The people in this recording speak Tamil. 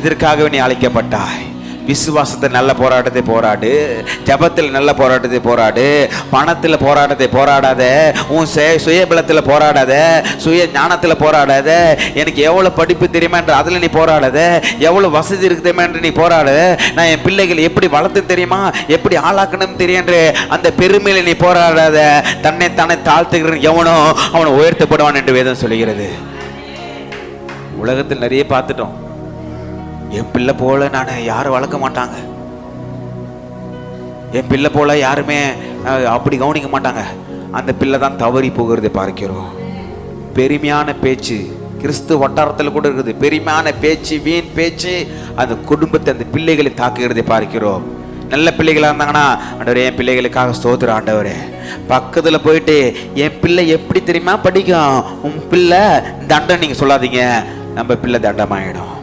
இதற்காகவே நீ அழைக்கப்பட்டாய். விசுவாசத்தை நல்ல போராட்டத்தை போராடு. ஜபத்தில் நல்ல போராட்டத்தை போராடு. பணத்தில் போராட்டத்தை போராடாத. உன் சுய சுயபலத்தில் போராடாத. சுய ஞானத்தில் போராடாத. எனக்கு எவ்வளோ படிப்பு தெரியுமான்ற அதில் நீ போராடாத. எவ்வளோ வசதி இருக்குதுமான்ற நீ போராடு. நான் என் பிள்ளைகளை எப்படி வளர்த்து தெரியுமா? எப்படி ஆளாக்கணும் தெரியுன்ற அந்த பெருமையில் நீ போராடாத. தன்னை தானே தாழ்த்துகிற எவனோ அவனை உயர்த்தப்படுவான் என்று வேதம் சொல்லுகிறது. உலகத்தில் நிறைய பார்த்துட்டோம். என் பிள்ளை போல நான் யாரும் வளர்க்க மாட்டாங்க. என் பிள்ளை போல யாருமே அப்படி கவனிக்க மாட்டாங்க. அந்த பிள்ளை தான் தவறி போகிறதை பார்க்கிறோம். பெருமையான பேச்சு கிறிஸ்து வட்டாரத்தில் கூட இருக்குது. பெருமையான பேச்சு வீண் பேச்சு அந்த குடும்பத்தை அந்த பிள்ளைகளை தாக்குகிறதை பார்க்கிறோம். நல்ல பிள்ளைகளாக இருந்தாங்கன்னா ஆண்டவர் என் பிள்ளைகளுக்காக ஸ்தோத்திர ஆண்டவரே. பக்கத்தில் போயிட்டு என் பிள்ளை எப்படி தெரியுமா படிக்கும்? உன் பிள்ளை தண்டம் நீங்கள் சொல்லாதீங்க. நம்ம பிள்ளை தண்டமாயிடும்.